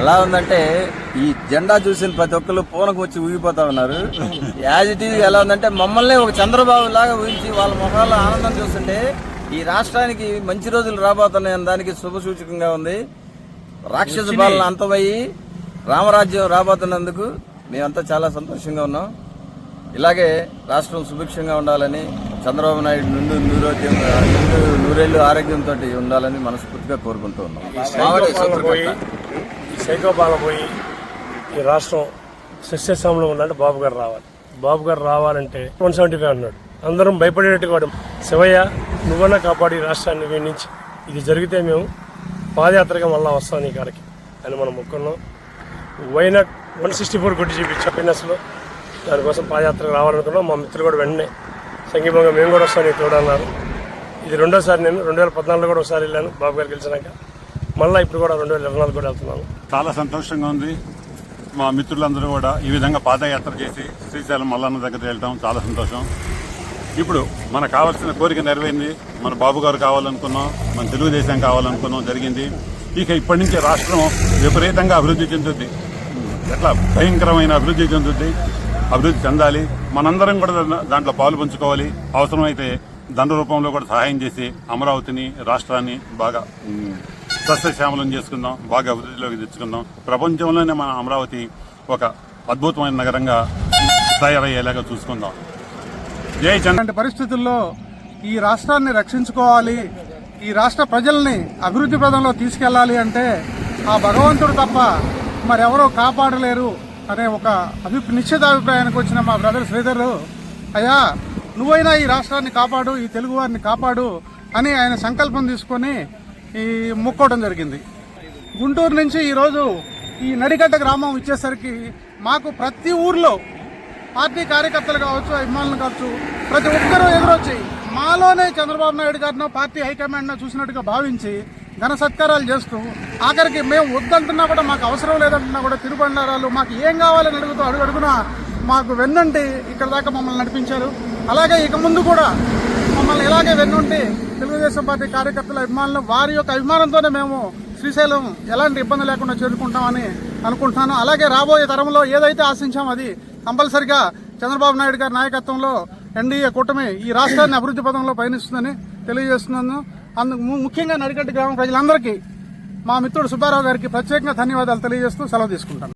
ఎలా ఉందంటే ఈ జెండా చూసిన ప్రతి ఒక్కరు పూనకు వచ్చి ఊగిపోతా ఉన్నారు. యాజ్ ఇట్ ఈజ్ ఎలా ఉందంటే మమ్మల్ని ఒక చంద్రబాబు లాగా ఊహించి వాళ్ళ మొహాల్లో ఆనందం చూస్తుంటే ఈ రాష్ట్రానికి మంచి రోజులు రాబోతున్నాయని దానికి శుభ సూచకంగా ఉంది. రాక్షస పాలన అంతమయ్యి రామరాజ్యం రాబోతున్నందుకు మేమంతా చాలా సంతోషంగా ఉన్నాం. ఇలాగే రాష్ట్రం సుభిక్షంగా ఉండాలని చంద్రబాబు నాయుడు నుండి నూరోగ్యం నుండి నూరేళ్ళు ఆరోగ్యంతో ఉండాలని మనస్ఫూర్తిగా కోరుకుంటూ ఉన్నాం. సైకోపాలన పోయి ఈ పోయి ఈ రాష్ట్రం సస్యశ్యామలో ఉందంటే బాబు గారు రావాలి. బాబు గారు రావాలంటే వన్ సెవెంటీ ఫైవ్ అన్నాడు. అందరం భయపడేటట్టు వాడు శివయ్య నువ్వన్నా కాపాడి రాష్ట్రాన్ని వీడి నుంచి. ఇది జరిగితే మేము పాదయాత్రగా మళ్ళా వస్తాం ఈ కాడికి అని మనం మొక్కున్నాం. Why not one sixty four గుడ్డి చూపించాం ఫిట్నెస్లో దానికోసం పాదయాత్రకు రావాలనుకున్నాం. మా మిత్రులు కూడా వెంటనే సంగీపంగా మేము కూడా వస్తాం నీకు తోడు ఇది రెండోసారి నేను రెండు వేల పద్నాలుగులో కూడా ఒకసారి వెళ్ళాను. బాబు గారు గెలిచినాక. మళ్ళీ ఇప్పుడు కూడా రెండు వేల ఇరవై నాలుగు కూడా వెళ్తున్నాము చాలా సంతోషంగా ఉంది. మా మిత్రులందరూ కూడా ఈ విధంగా పాదయాత్ర చేసి శ్రీశైలం మల్లన్న దగ్గర వెళ్ళటం చాలా సంతోషం. ఇప్పుడు మనకు కావాల్సిన కోరిక నెరవేరింది. మన బాబు గారు కావాలనుకున్నాం. మన తెలుగుదేశం కావాలనుకున్నాం. జరిగింది. ఇక ఇప్పటి నుంచి రాష్ట్రం విపరీతంగా అభివృద్ధి చెందుద్ది. ఎట్లా భయంకరమైన అభివృద్ధి చెందుద్ది. అభివృద్ధి చెందాలి. మనందరం కూడా దాంట్లో పాలు పంచుకోవాలి. అవసరమైతే దండ రూపంలో కూడా సహాయం చేసి అమరావతిని రాష్ట్రాన్ని బాగా సస్యశ్యామలం చేసుకుందాం బాగా అభివృద్ధిలోకి తెచ్చుకుందాం. ప్రపంచంలోనే మన అమరావతి ఒక అద్భుతమైన నగరంగా తయారయ్యేలాగా చూసుకుందాం. జై చంద్ర పరిస్థితుల్లో ఈ రాష్ట్రాన్ని రక్షించుకోవాలి ఈ రాష్ట్ర ప్రజల్ని అభివృద్ధి పదంలో తీసుకెళ్ళాలి అంటే ఆ భగవంతుడు తప్ప మరెవరో కాపాడలేరు అనే ఒక అభి నిశ్చిత అభిప్రాయానికి వచ్చిన మా బ్రదర్ శ్రీధర్ అయ్యా నువ్వైనా ఈ రాష్ట్రాన్ని కాపాడు ఈ తెలుగు వారిని కాపాడు అని ఆయన సంకల్పం తీసుకొని ఈ మొక్కోవడం జరిగింది. గుంటూరు నుంచి ఈరోజు ఈ నడిగడ్డ గ్రామం ఇచ్చేసరికి మాకు ప్రతి ఊర్లో పార్టీ కార్యకర్తలు కావచ్చు అభిమానులు కావచ్చు ప్రతి ఒక్కరూ ఎదురొచ్చి మాలోనే చంద్రబాబు నాయుడు గారినో పార్టీ హైకమాండ్నో చూసినట్టుగా భావించి ఘన సత్కారాలు చేస్తూ ఆఖరికి మేము వద్దంటున్నా కూడా మాకు అవసరం లేదంటున్నా కూడా తిరుబండారాలు మాకు ఏం కావాలని అడుగుతూ అడుగు అడుగున మాకు వెన్నంటి ఇక్కడ దాకా మమ్మల్ని నడిపించారు. అలాగే ఇక ముందు కూడా మమ్మల్ని ఇలాగే వెన్నుండి తెలుగుదేశం పార్టీ కార్యకర్తల అభిమానులు వారి యొక్క అభిమానంతోనే మేము శ్రీశైలం ఎలాంటి ఇబ్బంది లేకుండా చేరుకుంటామని అనుకుంటున్నాను. అలాగే రాబోయే తరంలో ఏదైతే ఆశించామో అది కంపల్సరిగా చంద్రబాబు నాయుడు గారి నాయకత్వంలో ఎన్డీఏ కూటమి ఈ రాష్ట్రాన్ని అభివృద్ధి పదంలో పయనిస్తుందని తెలియజేస్తున్నాను. అందుకు ముఖ్యంగా నడిగడ్డ గ్రామ ప్రజలందరికీ మా మిత్రుడు సుబ్బారావు గారికి ప్రత్యేకంగా ధన్యవాదాలు తెలియజేస్తూ సెలవు తీసుకుంటాను.